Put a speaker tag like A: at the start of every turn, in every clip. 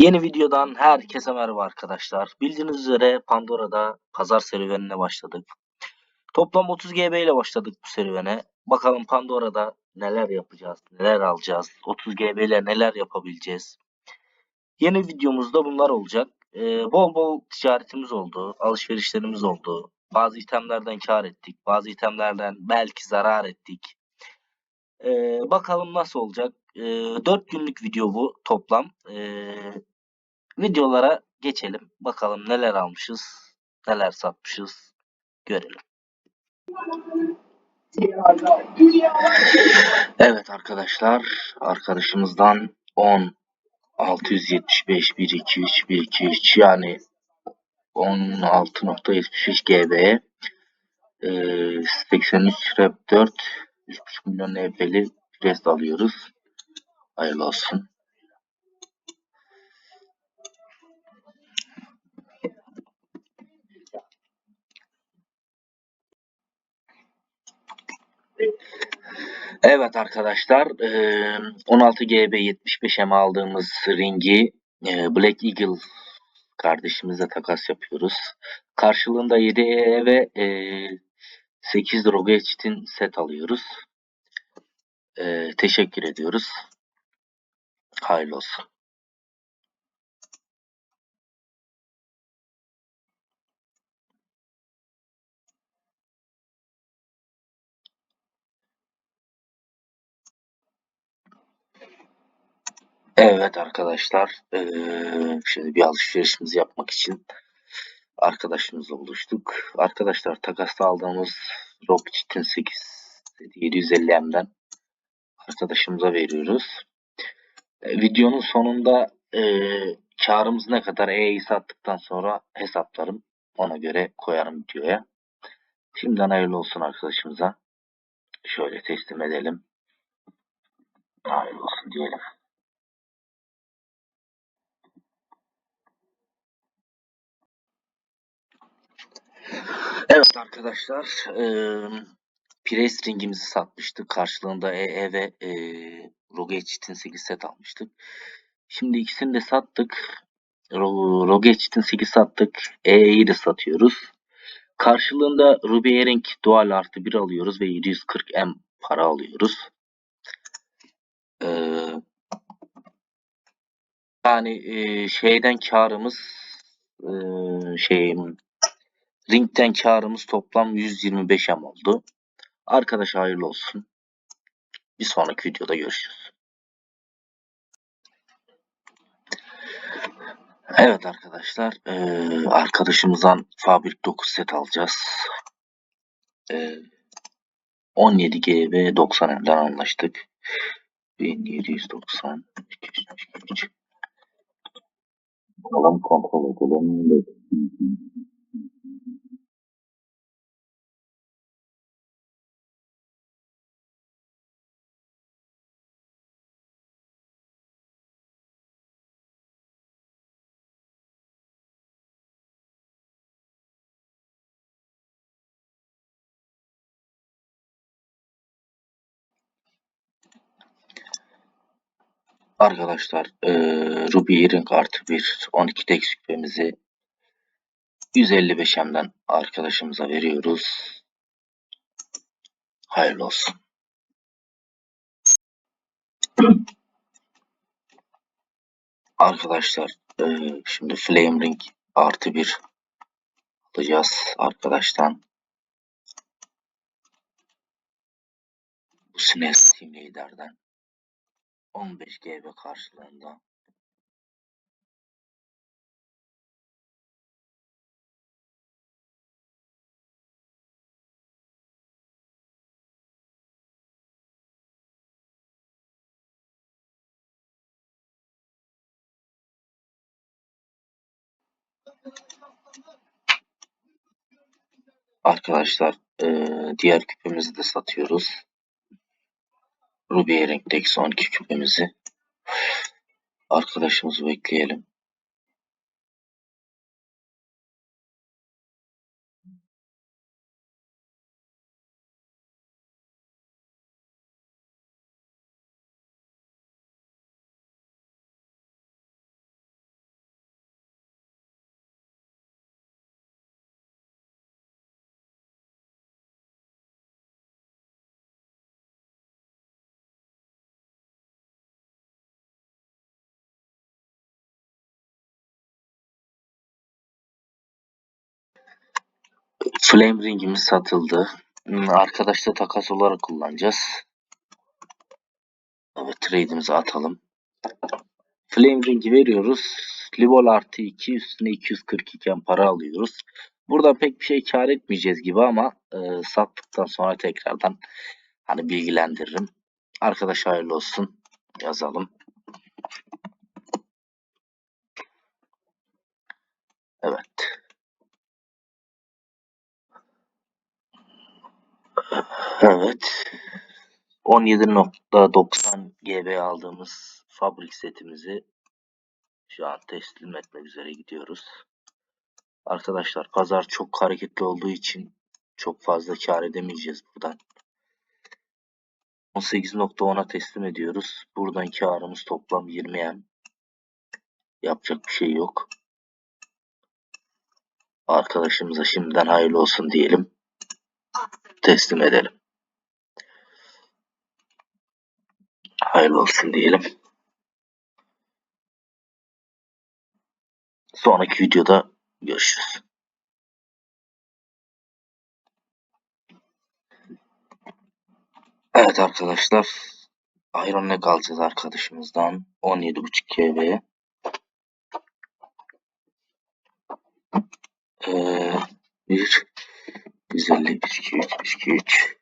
A: Yeni videodan herkese merhaba arkadaşlar. Bildiğiniz üzere Pandora'da pazar serüvenine başladık. Toplam 30 GB ile başladık bu serüvene. Bakalım Pandora'da neler yapacağız, neler alacağız, 30 GB ile neler yapabileceğiz. Yeni videomuzda bunlar olacak. Ee, bol bol ticaretimiz oldu, alışverişlerimiz oldu. Bazı itemlerden kar ettik, bazı itemlerden belki zarar ettik. Ee, bakalım nasıl olacak. Ee, 4 günlük video bu toplam. Ee, videolara geçelim. Bakalım neler almışız, neler satmışız görelim. Evet arkadaşlar, arkadaşımızdan 10 675 1 2 3 1 2 3 yani 16.75 GB e, 83 rep 4 3.5 milyon EP'li pres alıyoruz. Hayırlı olsun. Evet arkadaşlar, eee, 16 GB 75 M aldığımız ringi eee, Black Eagle kardeşimize takas yapıyoruz. Karşılığında 7 EE ve eee 8 Rogetit'in set alıyoruz. Eee, teşekkür ediyoruz. Hayırlı olsun. Evet arkadaşlar, şimdi bir alışverişimizi yapmak için arkadaşımızla buluştuk. Arkadaşlar takasta aldığımız Rocket'in 8 750M'den arkadaşımıza veriyoruz. E, videonun sonunda e, karımız ne kadar E'yi sattıktan sonra hesaplarım. Ona göre koyarım videoya. Şimdiden hayırlı olsun arkadaşımıza. Şöyle teslim edelim. Hayırlı olsun diyelim. Evet arkadaşlar. E, Price ringimizi satmıştık. Karşılığında EE ve e, Rogetit'in 8 set almıştık. Şimdi ikisini de sattık. Rogetit'in 8 sattık. EE'yi de satıyoruz. Karşılığında Ruby Earring Dual artı 1 alıyoruz ve 740M para alıyoruz. Ee, yani e, şeyden karımız e, şey ringden karımız toplam 125M oldu. Arkadaş hayırlı olsun. Bir sonraki videoda görüşürüz. Evet arkadaşlar e, arkadaşımızdan Fabrik 9 set alacağız. E, 17 GB 90 M'den anlaştık. 1790 273 Alan kontrol edelim. Arkadaşlar e, Ruby Earring artı bir 12 tek küpemizi 155 M'den arkadaşımıza veriyoruz. Hayırlı olsun. Arkadaşlar e, şimdi Flame Ring artı bir alacağız arkadaştan. Bu Sines Team Leader'den 15 GB karşılığında Arkadaşlar diğer küpemizi de satıyoruz. Ruby Earring'deki son iki küpemizi. Arkadaşımızı bekleyelim. Flame ringimiz satıldı. Hmm, Arkadaşla takas olarak kullanacağız. Evet trade'imizi atalım. Flame ring'i veriyoruz. Livol artı 2 üstüne 240 iken para alıyoruz. Burada pek bir şey kar etmeyeceğiz gibi ama e, sattıktan sonra tekrardan hani bilgilendiririm. Arkadaş hayırlı olsun. Yazalım. Evet. Evet. 17.90 GB aldığımız fabrik setimizi şu an teslim etmek üzere gidiyoruz. Arkadaşlar pazar çok hareketli olduğu için çok fazla kar edemeyeceğiz buradan. 18.10'a teslim ediyoruz. Buradan karımız toplam 20 M. Yapacak bir şey yok. Arkadaşımıza şimdiden hayırlı olsun diyelim. Teslim edelim. Hayırlı olsun diyelim. Sonraki videoda görüşürüz. Evet arkadaşlar. Iron Leg alacağız arkadaşımızdan. 17.5 KB. Ee, 1 150 2 3 2 3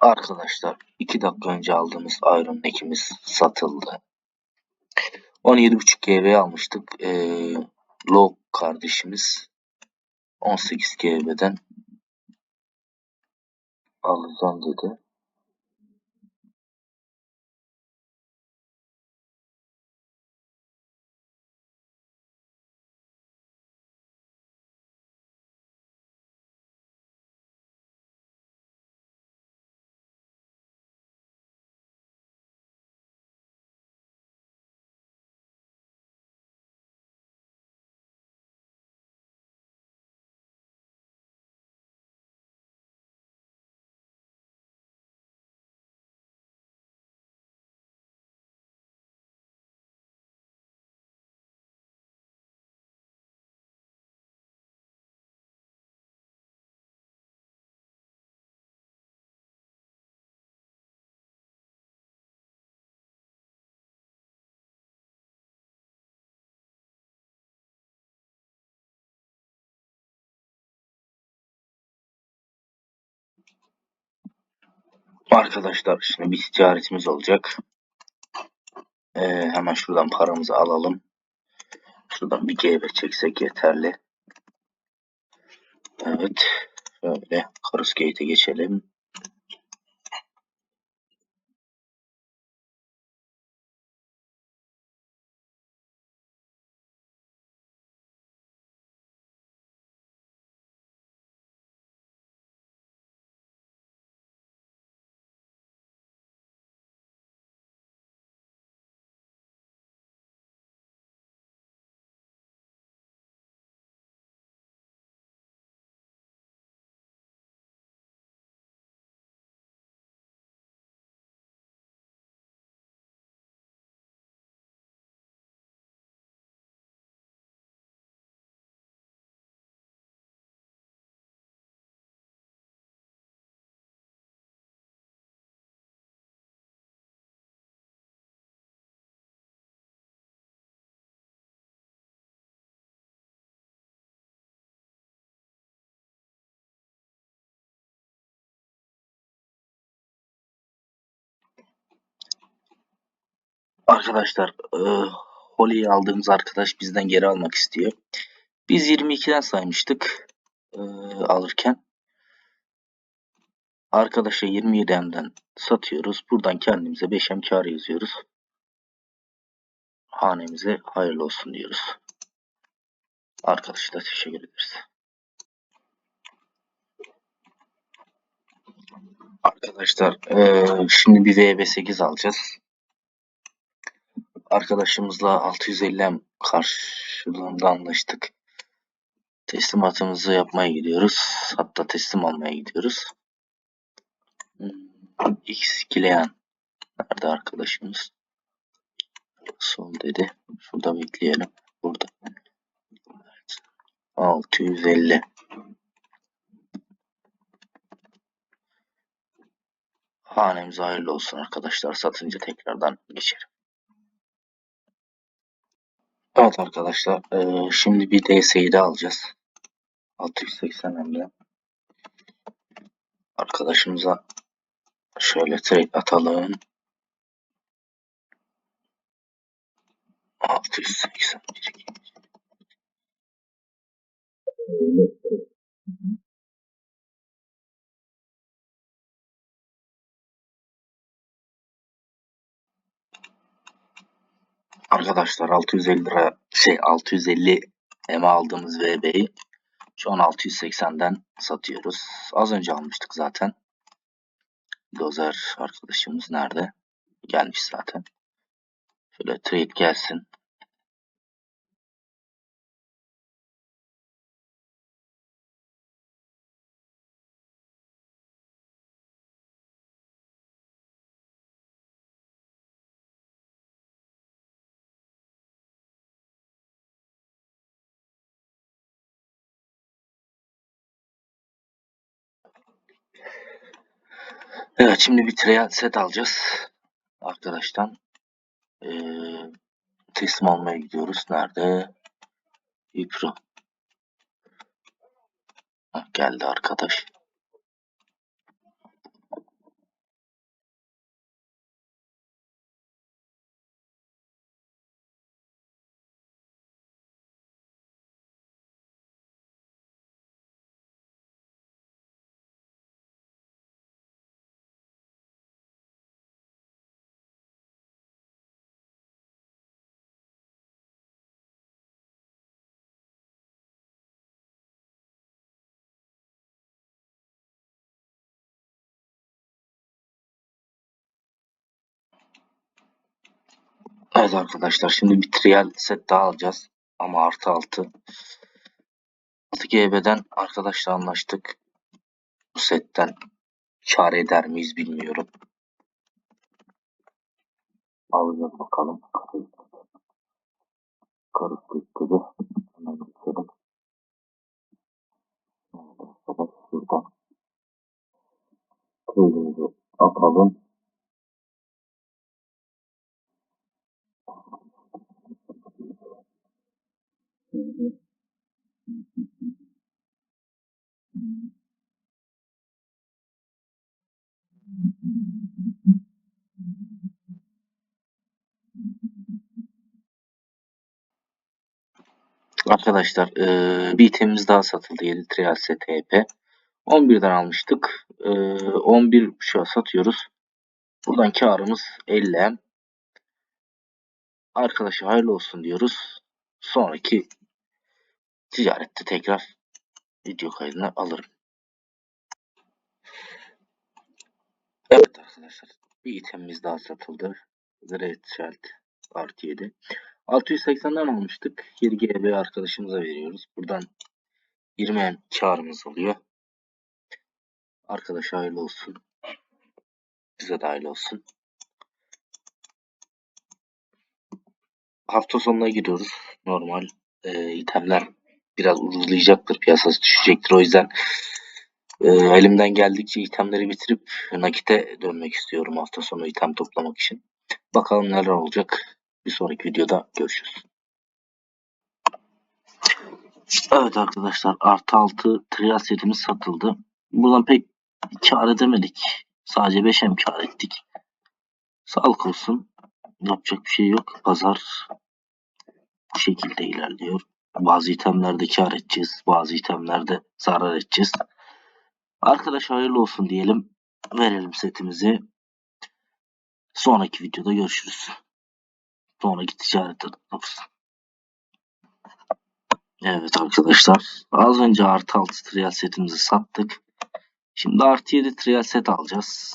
A: Arkadaşlar 2 dakika önce aldığımız Iron Leg'imiz satıldı. 17.5 GB almıştık. Ee, Low kardeşimiz 18 GB'den alacağım dedi. Arkadaşlar şimdi bir ticaretimiz olacak. Ee, hemen şuradan paramızı alalım. Şuradan bir GB çeksek yeterli. Evet. Şöyle Karus Gate'e geçelim. Arkadaşlar e, Holly'yi aldığımız arkadaş bizden geri almak istiyor. Biz 22'den saymıştık e, alırken. Arkadaşa 27'den satıyoruz. Buradan kendimize 5M kar yazıyoruz. Hanemize hayırlı olsun diyoruz. Arkadaşlar teşekkür ederiz. Arkadaşlar eee, şimdi bir VB8 alacağız. Arkadaşımızla 650 karşılığında anlaştık. Teslimatımızı yapmaya gidiyoruz. Hatta teslim almaya gidiyoruz. Hmm, X Kileyan. Nerede arkadaşımız? Sol dedi. Şurada bekleyelim. Burada. Evet. 650. Hanemize hayırlı olsun arkadaşlar. Satınca tekrardan geçerim. Evet arkadaşlar. eee, şimdi bir DS'yi alacağız. 680 hem Arkadaşımıza şöyle trade atalım. 680 Arkadaşlar 650 lira şey 650 M aldığımız VB'yi şu an 680'den satıyoruz. Az önce almıştık zaten. Dozer arkadaşımız nerede? Gelmiş zaten. Şöyle trade gelsin. Evet şimdi bir trial set alacağız. Arkadaştan. Ee, teslim almaya gidiyoruz. Nerede? İpro. Geldi arkadaş. Evet arkadaşlar şimdi bir trial set daha alacağız. Ama artı altı. 6 GB'den arkadaşla anlaştık. Bu setten kar eder miyiz bilmiyorum. Alacağız bakalım. Karıştık dedi. Hemen geçelim. Şuradan. Trade'imizi atalım. Arkadaşlar eee, bir itemimiz daha satıldı. 7 trial set HP. 11'den almıştık. Eee 11 şu an satıyoruz. Buradan karımız 50 Arkadaşa hayırlı olsun diyoruz. Sonraki ticarette tekrar video kaydına alırım. Evet arkadaşlar. Bir itemimiz daha satıldı. Red Shelt artı 7. 680'den almıştık. 7 GB arkadaşımıza veriyoruz. Buradan 20 M karımız oluyor. Arkadaşa hayırlı olsun. Bize de hayırlı olsun. Hafta sonuna gidiyoruz. Normal e, itemler biraz ucuzlayacaktır. Piyasası düşecektir. O yüzden e, elimden geldikçe itemleri bitirip nakite dönmek istiyorum hafta sonu item toplamak için. Bakalım neler olacak. Bir sonraki videoda görüşürüz. Evet arkadaşlar artı altı trial setimiz satıldı. Buradan pek kar edemedik. Sadece 5M kar ettik. Sağlık olsun. Yapacak bir şey yok. Pazar bu şekilde ilerliyor. Bazı itemlerde kar edeceğiz. Bazı itemlerde zarar edeceğiz. Arkadaş hayırlı olsun diyelim. Verelim setimizi. Sonraki videoda görüşürüz. Sonraki ticaret adımımız. Evet arkadaşlar. Az önce artı 6 trial setimizi sattık. Şimdi artı 7 trial set alacağız.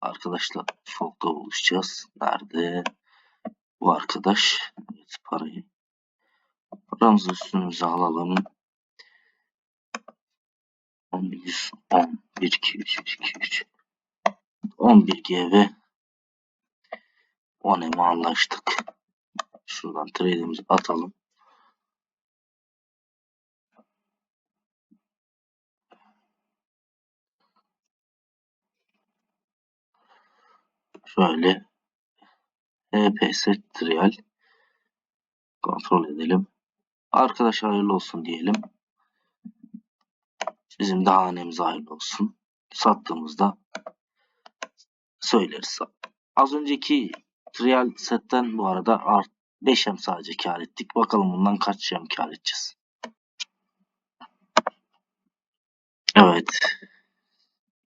A: Arkadaşlar şokta buluşacağız. Nerede? Bu arkadaş. Evet, parayı. Paramızı üstümüze alalım. 11, 10, 1, 2, 3, 2, 3. 11 GB 10 M'e anlaştık. Şuradan trade'imizi atalım. Şöyle EPS trial kontrol edelim. Arkadaş hayırlı olsun diyelim. Bizim de hanemize hayırlı olsun. Sattığımızda söyleriz. Az önceki trial setten bu arada art 5M sadece kar ettik. Bakalım bundan kaç M kar edeceğiz. Evet.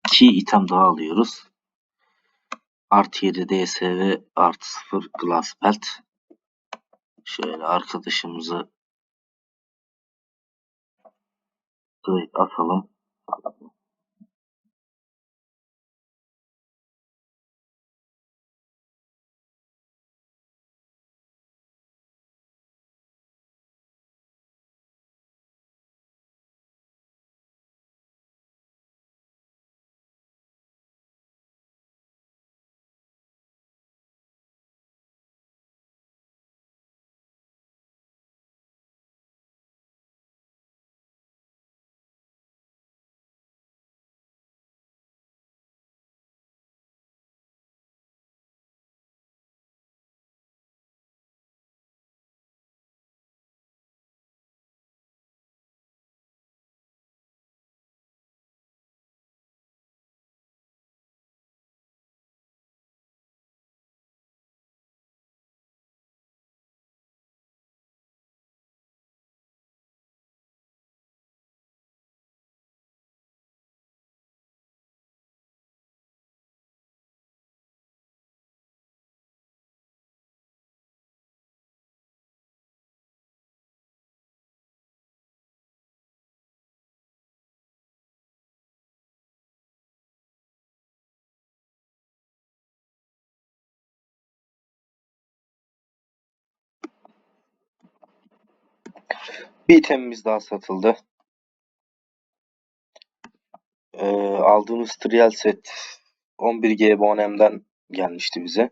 A: 2 item daha alıyoruz. Artı 7 DSV artı 0 Glass Belt. Şöyle arkadaşımızı atalım. Bir itemimiz daha satıldı. Ee, aldığımız trial set 11 GB 10M'den gelmişti bize.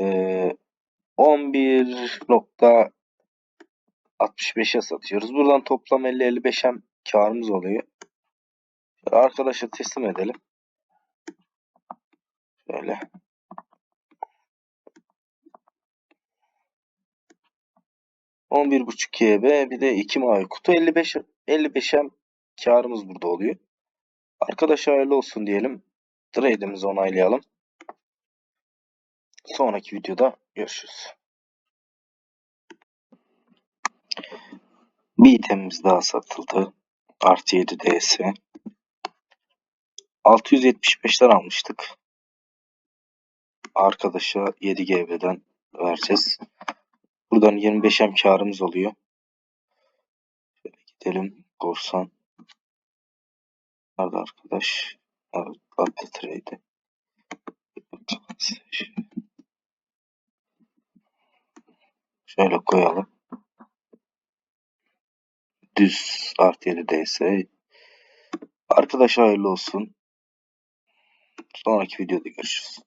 A: Ee, 11.65'e satıyoruz. Buradan toplam 50-55'em karımız oluyor. Arkadaşa teslim edelim. Şöyle. On bir buçuk GB bir de iki mavi kutu 55 55'em karımız burada oluyor. Arkadaşa hayırlı olsun diyelim. Trade'imizi onaylayalım. Sonraki videoda görüşürüz. Bir itemimiz daha satıldı. Artı 7 DS. 675'ten almıştık. Arkadaşa 7 GB'den vereceğiz. Buradan 25'em karımız oluyor. Şöyle gidelim. Korsan. Nerede arkadaş? Evet, attı trade. Şöyle koyalım. Düz artı 7 DS. Arkadaşa hayırlı olsun. Sonraki videoda görüşürüz.